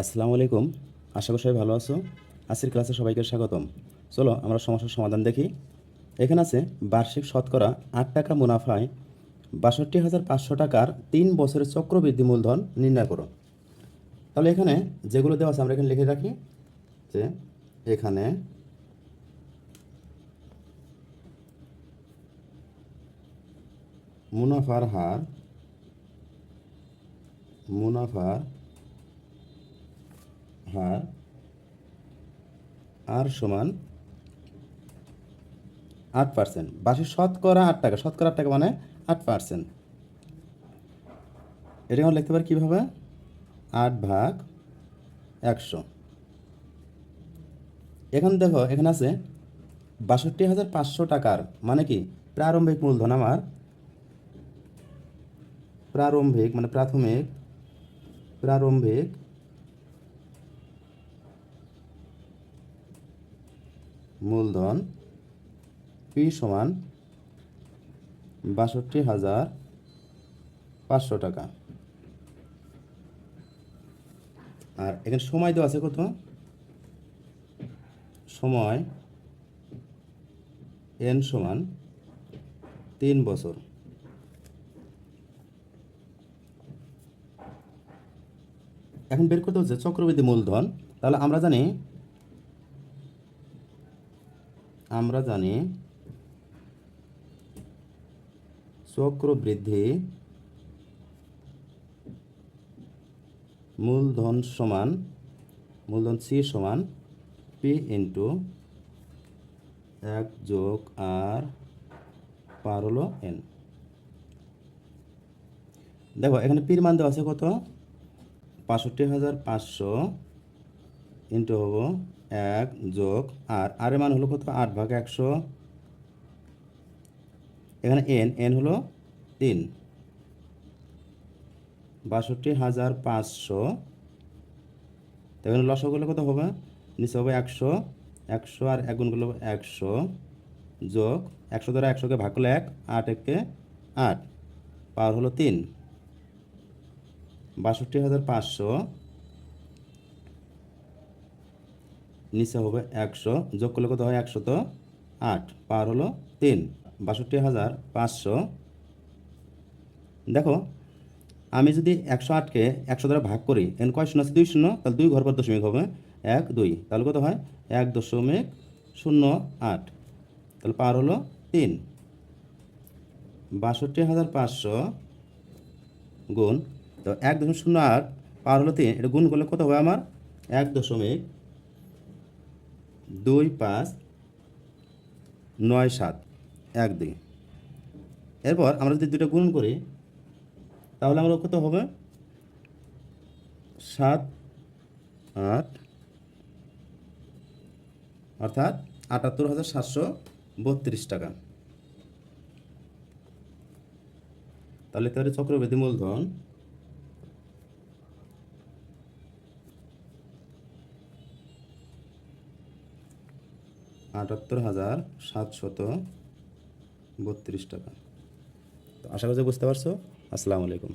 আসসালামু আলাইকুম। আশা করি সবাই ভালো আছো। আজকের ক্লাসে সবাইকে স্বাগতম। চলো আমরা সমস্যার সমাধান দেখি। এখানে আছে, বার্ষিক শতকরা আট টাকা মুনাফায় বাষট্টি হাজার পাঁচশো টাকার তিন বছরের চক্রবৃদ্ধি মূলধন নির্ণয় করো। তাহলে এখানে যেগুলো দেওয়া আছে আমরা এখানে লিখে রাখি। যে এখানে মুনাফার হার, মুনাফার হার আর সমান আট পার্সেন্ট বাসি শতকরা আট টাকা, শতকরা আট টাকা মানে আট পার্সেন্ট এটা আমরা লিখতে পারি কীভাবে? আট ভাগ একশো। এখন দেখো, এখানে আছে বাষট্টি হাজার পাঁচশো টাকার মানে কি? প্রারম্ভিক মূলধন আমার। প্রারম্ভিক মানে প্রাথমিক, প্রারম্ভিক মূলধন পি সমান বাষট্টি হাজার পাঁচশো টাকা। আর এখানে সময় দেওয়া আছে কত? সময় এন সমান তিন বছর। এখন বের করতে হচ্ছে চক্রবৃদ্ধি মূলধন। তাহলে আমরা জানি আমরা জানি চক্রবৃদ্ধি মূলধন সমান, মূলধন সি সমান পি ইন্টু এক যোগ আর পার হলো এন দেখো, এখানে পির মান দেওয়া আছে কত? বাষট্টি হাজার পাঁচশো ইন্টু হব এক যোগ আর আর এর মান হলো কত? আট ভাগ একশো। এখানে এন এন হলো তিন। বাষট্টি হাজার পাঁচশো। এখানে লসগুলো কত হবে? নিচে হবে একশো। একশো আর এক গুণ করলে একশো। যোগ একশো দ্বারা একশোকে ভাগ করলে এক, আট একে আট। পাওয়ার হলো তিন। বাষট্টি হাজার পাঁচশো। নিচে হবে একশো, যোগ করলে কত হয় একশো তো আট, পার হলো তিন, বাষট্টি হাজার পাঁচশো। দেখো, আমি যদি একশো আটকে একশো দ্বারা ভাগ করি, এন কয় শূন্য আছে? দুই শূন্য, তাহলে দুই ঘর পর দশমিক হবে এক, দুই, তাহলে কত হয়? এক দশমিক শূন্য আট, তাহলে পার হলো তিন। বাষট্টি হাজার পাঁচশো গুণ, তো এক দশমিক শূন্য আট, পার হলো তিন, এটা গুণ করলে কত হবে আমার? এক দশমিক দুই পাঁচ নয় সাত এক দুই এরপর আমরা যদি দুটো গুণ করি, তাহলে আমরা কত হবে? সাত, আট, অর্থাৎ আটাত্তর হাজার সাতশো বত্রিশ টাকা। তাহলে তাহলে চক্রবৃদ্ধি মূলধন আটাত্তর হাজার সাতশত বত্রিশ টাকা। তো আশা করি যে বুঝতে পারছ। আসসালামু আলাইকুম।